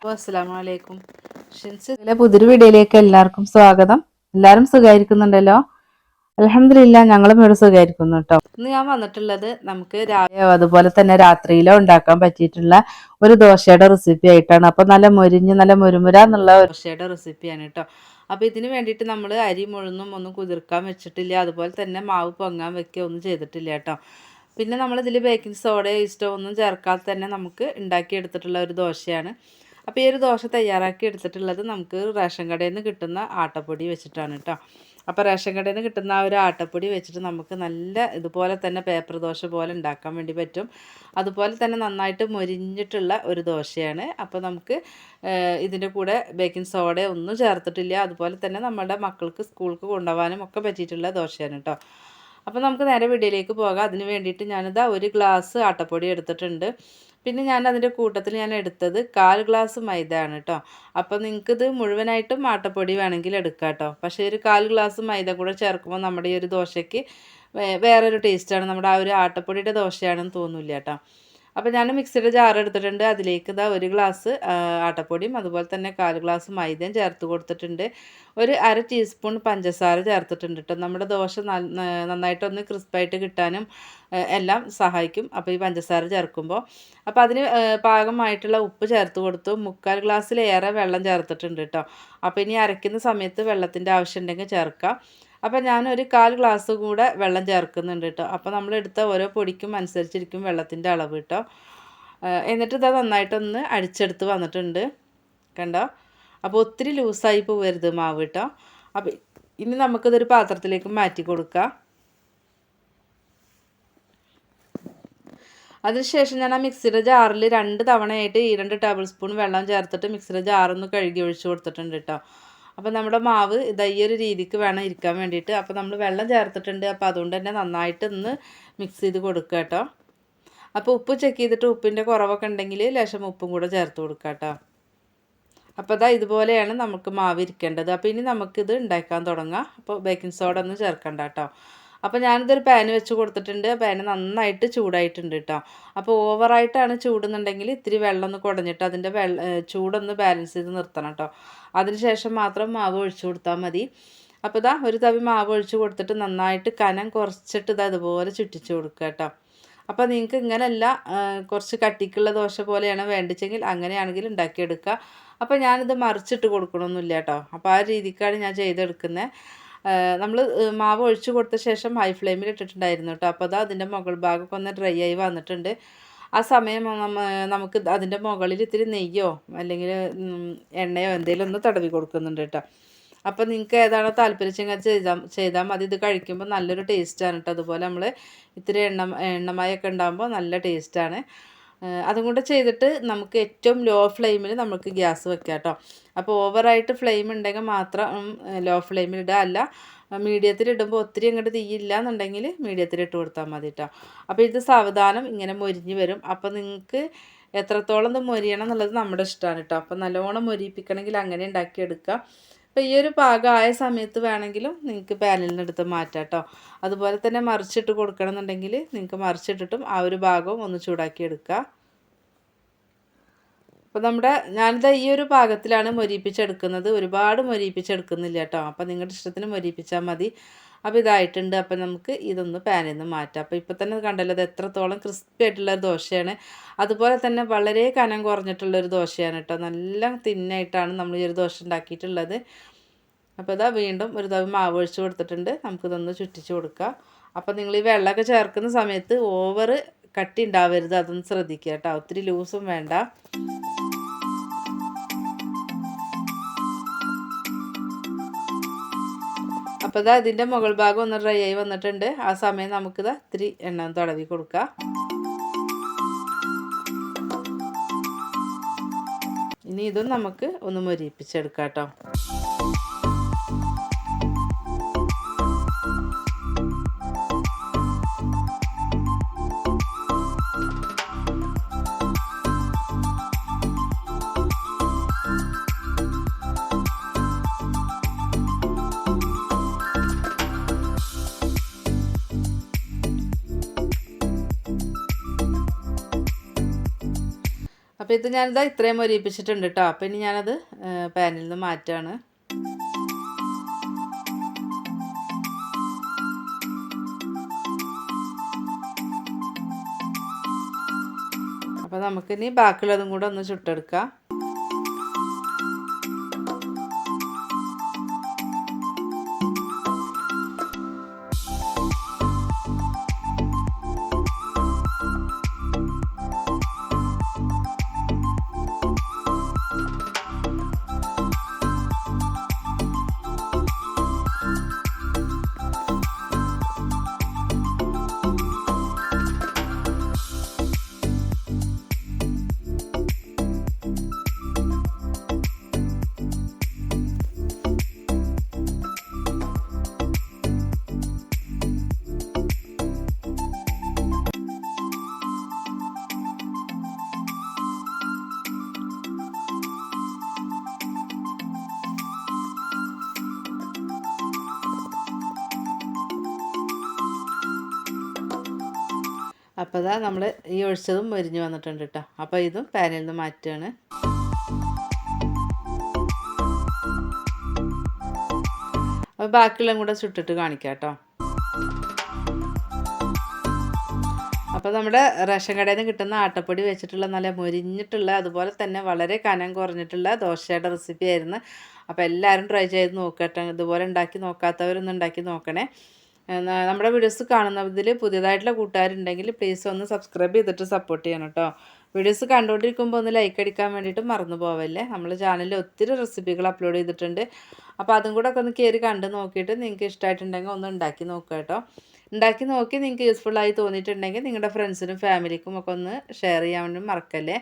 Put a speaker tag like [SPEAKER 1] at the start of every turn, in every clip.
[SPEAKER 1] അപ്പോൾ ഷിൻസിലെ പുതിയൊരു വീഡിയോയിലേക്ക് എല്ലാവർക്കും സ്വാഗതം. എല്ലാവരും സുഖമായിരിക്കുന്നുണ്ടല്ലോ അലഹമില്ല ഞങ്ങളും ഇവിടെ സുഖമായിരിക്കുന്നു കേട്ടോ. ഇന്ന് ഞാൻ വന്നിട്ടുള്ളത് നമുക്ക് രാവിലെ അതുപോലെ തന്നെ രാത്രിയിലോ ഉണ്ടാക്കാൻ പറ്റിയിട്ടുള്ള ഒരു ദോശയുടെ റെസിപ്പി ആയിട്ടാണ്. അപ്പൊ നല്ല മൊരിഞ്ഞ് നല്ല മുരുമുര എന്നുള്ള ദോശയുടെ റെസിപ്പിയാണ് കേട്ടോ. അപ്പൊ ഇതിന് വേണ്ടിയിട്ട് നമ്മൾ അരി മുഴുന്നും ഒന്നും കുതിർക്കാൻ വെച്ചിട്ടില്ല. അതുപോലെ തന്നെ മാവ് പൊങ്ങാൻ വെക്കുക ഒന്നും ചെയ്തിട്ടില്ല കേട്ടോ. പിന്നെ നമ്മൾ ഇതിൽ ബേക്കിംഗ് സോഡയോ ഈസ്റ്റോ ഒന്നും ചേർക്കാതെ തന്നെ നമുക്ക് ഉണ്ടാക്കിയെടുത്തിട്ടുള്ള ഒരു ദോശയാണ്. അപ്പോൾ ഈ ഒരു ദോശ തയ്യാറാക്കി എടുത്തിട്ടുള്ളത് നമുക്ക് റേഷൻ കടയിൽ നിന്ന് കിട്ടുന്ന ആട്ടപ്പൊടി വെച്ചിട്ടാണ് കേട്ടോ അപ്പോൾ റേഷൻ കടയിൽ നിന്ന് കിട്ടുന്ന ആ ഒരു ആട്ടപ്പൊടി വെച്ചിട്ട് നമുക്ക് നല്ല ഇതുപോലെ തന്നെ പേപ്പർ ദോശ പോലെ ഉണ്ടാക്കാൻ വേണ്ടി പറ്റും. അതുപോലെ തന്നെ നന്നായിട്ട് മൊരിഞ്ഞിട്ടുള്ള ഒരു ദോശയാണ്. അപ്പോൾ നമുക്ക് ഇതിന്റെ കൂടെ ബേക്കിംഗ് സോഡ ഒന്നും ചേർത്തിട്ടില്ല. അതുപോലെ തന്നെ നമ്മുടെ മക്കൾക്ക് സ്കൂൾക്ക് കൊണ്ടുപോകാനും ഒക്കെ പറ്റിയിട്ടുള്ള ദോശയാണ് കേട്ടോ അപ്പോൾ നമുക്ക് നേരെ വീഡിയോയിലേക്ക് പോകാം. അതിന് വേണ്ടിയിട്ട് ഞാനിതാ ഒരു ഗ്ലാസ് ആട്ടപ്പൊടി എടുത്തിട്ടുണ്ട്. പിന്നെ ഞാൻ അതിന്റെ കൂട്ടത്തിൽ ഞാൻ എടുത്തത് കാൽ ഗ്ലാസ് മൈദ ആണ് കേട്ടോ. അപ്പോൾ നിങ്ങൾക്കിത് മുഴുവനായിട്ടും ആട്ടപ്പൊടി വേണമെങ്കിൽ എടുക്കാം കേട്ടോ. പക്ഷേ ഒരു കാൽ ഗ്ലാസ് മൈദ കൂടെ ചേർക്കുമ്പോൾ നമ്മുടെ ഈ ഒരു ദോശയ്ക്ക് വേറൊരു ടേസ്റ്റാണ് നമ്മുടെ ആ ഒരു ആട്ടപ്പൊടിയുടെ ദോശയാണെന്ന് തോന്നില്ല കേട്ടോ. അപ്പോൾ ഞാൻ മിക്സിയുടെ ജാർ എടുത്തിട്ടുണ്ട്. അതിലേക്ക് ഇതാ ഒരു ഗ്ലാസ് ആട്ടപ്പൊടിയും അതുപോലെ തന്നെ കാൽ ഗ്ലാസ് മൈദയും ചേർത്ത് കൊടുത്തിട്ടുണ്ട്. ഒരു അര ടീസ്പൂൺ പഞ്ചസാര ചേർത്തിട്ടുണ്ട് കേട്ടോ നമ്മുടെ ദോശ നന്നായിട്ടൊന്ന് ക്രിസ്പായിട്ട് കിട്ടാനും എല്ലാം സഹായിക്കും. അപ്പോൾ ഈ പഞ്ചസാര ചേർക്കുമ്പോൾ അപ്പോൾ അതിന് പാകമായിട്ടുള്ള ഉപ്പ് ചേർത്ത് കൊടുത്തു. മുക്കാൽ ഗ്ലാസ്സിലേറെ വെള്ളം ചേർത്തിട്ടുണ്ട് കേട്ടോ അപ്പോൾ ഇനി അരയ്ക്കുന്ന സമയത്ത് വെള്ളത്തിന്റെ ആവശ്യം ഉണ്ടെങ്കിൽ ചേർക്കാം. അപ്പോൾ ഞാനൊരു കാൽ ഗ്ലാസ് കൂടെ വെള്ളം ചേർക്കുന്നുണ്ട് കേട്ടോ അപ്പോൾ നമ്മൾ എടുത്ത ഓരോ പൊടിക്കും അനുസരിച്ചിരിക്കും വെള്ളത്തിന്റെ അളവ് കേട്ടോ എന്നിട്ട് ഇത് നന്നായിട്ടൊന്ന് അടിച്ചെടുത്ത് വന്നിട്ടുണ്ട്. കണ്ടോ? അപ്പോൾ ഒത്തിരി ലൂസായി പോകരുത് മാവ് കേട്ടോ അപ്പോൾ ഇനി നമുക്കിതൊരു പാത്രത്തിലേക്ക് മാറ്റി കൊടുക്കാം. അതിനുശേഷം ഞാൻ ആ മിക്സിയുടെ ജാറിൽ രണ്ട് തവണയായിട്ട് ഈ രണ്ട് ടേബിൾ സ്പൂൺ വെള്ളം ചേർത്തിട്ട് മിക്സിയുടെ ജാറൊന്ന് കഴുകി ഒഴിച്ച് കൊടുത്തിട്ടുണ്ട് കേട്ടോ അപ്പോൾ നമ്മുടെ മാവ് ഇതാ ഈ ഒരു രീതിക്ക് വേണം ഇരിക്കാൻ വേണ്ടിയിട്ട്. അപ്പോൾ നമ്മൾ വെള്ളം ചേർത്തിട്ടുണ്ട്. അപ്പോൾ അതുകൊണ്ട് തന്നെ നന്നായിട്ട് ഒന്ന് മിക്സ് ചെയ്ത് കൊടുക്കുക കേട്ടോ. അപ്പോൾ ഉപ്പ് ചെക്ക് ചെയ്തിട്ട് ഉപ്പിന്റെ കുറവൊക്കെ ഉണ്ടെങ്കിൽ ലേശം ഉപ്പും കൂടെ ചേർത്ത് കൊടുക്കുക കേട്ടോ. അപ്പോൾ അതാ ഇതുപോലെയാണ് നമുക്ക് മാവ് ഇരിക്കേണ്ടത്. അപ്പോൾ ഇനി നമുക്കിത് ഉണ്ടാക്കാൻ തുടങ്ങാം. അപ്പോൾ ബേക്കിംഗ് സോഡ ഒന്നും ചേർക്കണ്ട കേട്ടോ. അപ്പോൾ ഞാനിതൊരു പാന് വെച്ച് കൊടുത്തിട്ടുണ്ട്. പാന് നന്നായിട്ട് ചൂടായിട്ടുണ്ട് കേട്ടോ അപ്പോൾ ഓവറായിട്ടാണ് ചൂടുന്നുണ്ടെങ്കിൽ ഇത്തിരി വെള്ളം ഒന്ന് കുടഞ്ഞിട്ട് അതിന്റെ വെള്ള ചൂടൊന്ന് ബാലൻസ് ചെയ്ത് നിർത്തണം കേട്ടോ അതിനുശേഷം മാത്രം മാവ് ഒഴിച്ചു കൊടുത്താൽ മതി. അപ്പോൾ ഇതാ ഒരു തവി മാവ് ഒഴിച്ച് കൊടുത്തിട്ട് നന്നായിട്ട് കനം കുറച്ചിട്ട് ഇത് അതുപോലെ ചുറ്റിച്ച് കൊടുക്കുക കേട്ടോ അപ്പോൾ നിങ്ങൾക്ക് ഇങ്ങനെയല്ല കുറച്ച് കട്ടിക്കുള്ള ദോശ പോലെയാണ് വേണ്ടിച്ചെങ്കിൽ അങ്ങനെയാണെങ്കിൽ ഉണ്ടാക്കിയെടുക്കുക അപ്പോൾ ഞാനിത് മറിച്ചിട്ട് കൊടുക്കണമൊന്നുമില്ല കേട്ടോ അപ്പോൾ ആ രീതിക്കാണ് ഞാൻ ചെയ്തെടുക്കുന്നത് നമ്മൾ മാവ് ഒഴിച്ചു കൊടുത്ത ശേഷം ഹൈ ഫ്ലെയിമിൽ ഇട്ടിട്ടുണ്ടായിരുന്നു കേട്ടോ അപ്പോൾ അത് അതിന്റെ മുകൾ ഭാഗമൊക്കെ ഒന്ന് ഡ്രൈ ആയി വന്നിട്ടുണ്ട്. ആ സമയം നമുക്ക് അതിന്റെ മുകളിൽ ഇത്തിരി നെയ്യോ അല്ലെങ്കിൽ എണ്ണയോ എന്തെങ്കിലും ഒന്ന് തടവി കൊടുക്കുന്നുണ്ട് കേട്ടോ അപ്പോൾ നിങ്ങൾക്ക് ഏതാണോ താല്പര്യം ചെയ്താൽ ചെയ്താൽ മതി. ഇത് കഴിക്കുമ്പോൾ നല്ലൊരു ടേസ്റ്റാണ് കേട്ടോ അതുപോലെ നമ്മൾ ഇത്തിരി എണ്ണ എണ്ണമയൊക്കെ ഉണ്ടാകുമ്പോൾ നല്ല ടേസ്റ്റാണ് അതും കൂടെ ചെയ്തിട്ട് നമുക്ക് ഏറ്റവും ലോ ഫ്ലെയിമിൽ നമുക്ക് ഗ്യാസ് വെക്കാം കേട്ടോ. അപ്പോൾ ഓവറായിട്ട് ഫ്ലെയിം ഉണ്ടെങ്കിൽ മാത്രം ലോ ഫ്ലെയിമിൽ ഇടുക അല്ല മീഡിയത്തിൽ ഇടുമ്പോൾ ഒത്തിരി അങ്ങോട്ട് തീയില്ല എന്നുണ്ടെങ്കിൽ മീഡിയത്തിൽ ഇട്ട് കൊടുത്താൽ മതി കേട്ടോ. അപ്പോൾ ഇത് സാവധാനം ഇങ്ങനെ മൊരിഞ്ഞ് വരും. അപ്പോൾ നിങ്ങൾക്ക് എത്രത്തോളം ഇത് മൊരിയണം എന്നുള്ളത് നമ്മുടെ ഇഷ്ടമാണ് കേട്ടോ. അപ്പോൾ നല്ലോണം മൊരിപ്പിക്കണമെങ്കിൽ അങ്ങനെ ഉണ്ടാക്കിയെടുക്കാം. അപ്പോൾ ഈ ഒരു പാകമായ സമയത്ത് വേണമെങ്കിലും നിങ്ങൾക്ക് പാനിൽ എടുത്ത് മാറ്റാം കേട്ടോ അതുപോലെ തന്നെ മറിച്ചിട്ട് കൊടുക്കണം എന്നുണ്ടെങ്കിൽ നിങ്ങൾക്ക് മറിച്ചിട്ടിട്ടും ആ ഒരു ഭാഗവും ഒന്ന് ചൂടാക്കി എടുക്കുക. അപ്പോൾ നമ്മുടെ ഞാനിത് ഈ ഒരു പാകത്തിലാണ് മൊരിപ്പിച്ചെടുക്കുന്നത് ഒരുപാട് മൊരിപ്പിച്ചെടുക്കുന്നില്ല കേട്ടോ അപ്പോൾ നിങ്ങളുടെ ഇഷ്ടത്തിന് മൊരിപ്പിച്ചാൽ മതി. അപ്പോൾ ഇതായിട്ടുണ്ട്. അപ്പോൾ നമുക്ക് ഇതൊന്ന് പാനിൽ നിന്ന് മാറ്റാം. അപ്പോൾ ഇപ്പോൾ തന്നെ കണ്ടല്ലോ അത് എത്രത്തോളം ക്രിസ്പി ആയിട്ടുള്ള ഒരു ദോശയാണ്. അതുപോലെ തന്നെ വളരെ കനം കുറഞ്ഞിട്ടുള്ളൊരു ദോശയാണ് കേട്ടോ. നല്ല തിന്നായിട്ടാണ് നമ്മൾ ഈ ഒരു ദോശ ഉണ്ടാക്കിയിട്ടുള്ളത്. അപ്പോൾ ഇതാ വീണ്ടും ഒരു തവി മാവ് ഒഴിച്ച് കൊടുത്തിട്ടുണ്ട്. നമുക്കിതൊന്ന് ചുറ്റിച്ച് കൊടുക്കാം. അപ്പോൾ നിങ്ങൾ ഈ വെള്ളമൊക്കെ ചേർക്കുന്ന സമയത്ത് ഓവർ കട്ടി ഉണ്ടാവരുത്. അതൊന്ന് ശ്രദ്ധിക്കുക കേട്ടോ. ഒത്തിരി ലൂസും വേണ്ട. അപ്പോൾ ഇതാ ഇതിന്റെ മുകൾ ഭാഗം ഒന്ന് ഡ്രൈ ആയി വന്നിട്ടുണ്ട്. ആ സമയം നമുക്കിതാ ഇത്തിരി എണ്ണ തടവി കൊടുക്കാം. ഇനി ഇതും നമുക്ക് ഒന്ന് മൊരിപ്പിച്ചെടുക്കാം കേട്ടോ. അപ്പോൾ ഇത് ഞാനിതാ ഇത്രയും മൊരിയിപ്പിച്ചിട്ടുണ്ട് കേട്ടോ അപ്പോൾ ഇനി ഞാനത് പാനിൽ നിന്ന് മാറ്റാണ്. അപ്പോൾ നമുക്കിനി ബാക്കിയുള്ളതും കൂടെ ഒന്ന് ചുട്ടെടുക്കാം. അപ്പോൾ ഇതാ നമ്മൾ ഈ ഒഴിച്ചതും മൊരിഞ്ഞ് വന്നിട്ടുണ്ട് കേട്ടോ അപ്പോൾ ഇതും പാനിൽ നിന്ന് മാറ്റുകയാണ് അപ്പോൾ ബാക്കിയുള്ളതും കൂടെ ചുട്ടിട്ട് കാണിക്കാം കേട്ടോ അപ്പോൾ നമ്മുടെ റേഷൻ കടയിൽ നിന്ന് കിട്ടുന്ന ആട്ടപ്പൊടി വെച്ചിട്ടുള്ള നല്ല മുരിഞ്ഞിട്ടുള്ള അതുപോലെ തന്നെ വളരെ കനം കുറഞ്ഞിട്ടുള്ള ദോശയുടെ റെസിപ്പി ആയിരുന്നു. അപ്പോൾ എല്ലാവരും ട്രൈ ചെയ്ത് നോക്കട്ടെ. ഇതുപോലെ ഉണ്ടാക്കി നോക്കാത്തവരൊന്നും ഉണ്ടാക്കി നോക്കണേ. നമ്മുടെ വീഡിയോസ് കാണുന്നതിൽ പുതിയതായിട്ടുള്ള കൂട്ടുകാരുണ്ടെങ്കിൽ പ്ലീസ് ഒന്ന് സബ്സ്ക്രൈബ് ചെയ്തിട്ട് സപ്പോർട്ട് ചെയ്യണം കേട്ടോ. വീഡിയോസ് കണ്ടുകൊണ്ടിരിക്കുമ്പോൾ ഒന്ന് ലൈക്ക് അടിക്കാൻ വേണ്ടിയിട്ട് മറന്നു പോവല്ലേ? നമ്മൾ ചാനലിൽ ഒത്തിരി റെസിപ്പികൾ അപ്ലോഡ് ചെയ്തിട്ടുണ്ട്. അപ്പോൾ അതും കൂടെ ഒക്കെ ഒന്ന് കയറി കണ്ട് നോക്കിയിട്ട് നിങ്ങൾക്ക് ഇഷ്ടമായിട്ടുണ്ടെങ്കിൽ ഒന്ന് ഉണ്ടാക്കി നോക്കുക കേട്ടോ. ഉണ്ടാക്കി നോക്കി നിങ്ങൾക്ക് യൂസ്ഫുള്ളായി തോന്നിയിട്ടുണ്ടെങ്കിൽ നിങ്ങളുടെ ഫ്രണ്ട്സിനും ഫാമിലിക്കും ഒക്കെ ഒന്ന് ഷെയർ ചെയ്യാൻ വേണ്ടി മറക്കല്ലേ?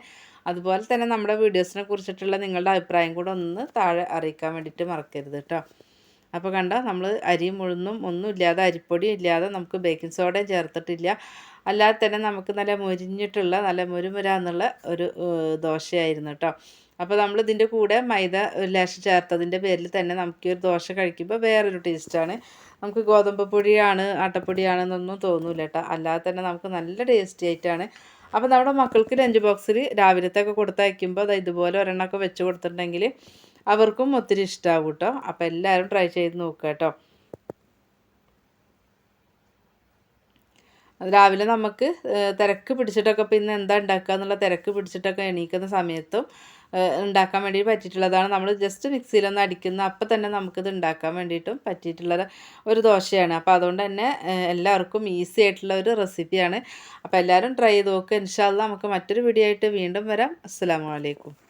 [SPEAKER 1] അതുപോലെ തന്നെ നമ്മുടെ വീഡിയോസിനെ കുറിച്ചിട്ടുള്ള നിങ്ങളുടെ അഭിപ്രായം കൂടെ ഒന്ന് താഴെ അറിയിക്കാൻ വേണ്ടിയിട്ട് മറക്കരുത് കേട്ടോ. അപ്പോൾ കണ്ട നമ്മൾ അരിയും ഉഴുന്നും ഒന്നും ഇല്ലാതെ അരിപ്പൊടി ഇല്ലാതെ നമുക്ക് ബേക്കിംഗ് സോഡയും ചേർത്തിട്ടില്ല. അല്ലാതെ തന്നെ നമുക്ക് നല്ല മുരിഞ്ഞിട്ടുള്ള നല്ല മുരുമുര എന്നുള്ള ഒരു ദോശയായിരുന്നു കേട്ടോ അപ്പോൾ നമ്മൾ ഇതിന്റെ കൂടെ മൈദ ലേശം ചേർത്തതിന്റെ പേരിൽ തന്നെ നമുക്ക് ഒരു ദോശ കഴിക്കുമ്പോൾ വേറൊരു ടേസ്റ്റാണ് നമുക്ക് ഗോതമ്പ് പൊടിയാണ് ആട്ടപ്പൊടിയാണെന്നൊന്നും തോന്നില്ല കേട്ടോ അല്ലാതെ തന്നെ നമുക്ക് നല്ല ടേസ്റ്റി ആയിട്ടാണ്. അപ്പോൾ നമ്മുടെ മക്കൾക്ക് ലഞ്ച് ബോക്സിൽ രാവിലത്തെ ഒക്കെ കൊടുത്തയക്കുമ്പോൾ അത് ഇതുപോലെ ഒരെണ്ണമൊക്കെ വെച്ച് കൊടുത്തിട്ടുണ്ടെങ്കിൽ അവർക്കും ഒത്തിരി ഇഷ്ടമാവും കേട്ടോ അപ്പോൾ എല്ലാവരും ട്രൈ ചെയ്ത് നോക്കുക കേട്ടോ രാവിലെ നമുക്ക് തിരക്ക് പിടിച്ചിട്ടൊക്കെ പിന്നെ എന്താ ഉണ്ടാക്കുക എന്നുള്ള തിരക്ക് പിടിച്ചിട്ടൊക്കെ എണീക്കുന്ന സമയത്തും ഉണ്ടാക്കാൻ വേണ്ടി പറ്റിയിട്ടുള്ളതാണ്. നമ്മൾ ജസ്റ്റ് മിക്സിയിലൊന്ന് അടിക്കുന്ന അപ്പം തന്നെ നമുക്കിത് ഉണ്ടാക്കാൻ വേണ്ടിയിട്ടും പറ്റിയിട്ടുള്ള ഒരു ദോശയാണ്. അപ്പോൾ അതുകൊണ്ട് തന്നെ എല്ലാവർക്കും ഈസി ആയിട്ടുള്ള ഒരു റെസിപ്പിയാണ് അപ്പോൾ എല്ലാവരും ട്രൈ ചെയ്ത് നോക്കുക ഇൻഷാല്ല നമുക്ക് മറ്റൊരു വീഡിയോ ആയിട്ട് വീണ്ടും വരാം. അസ്സാം വലൈക്കും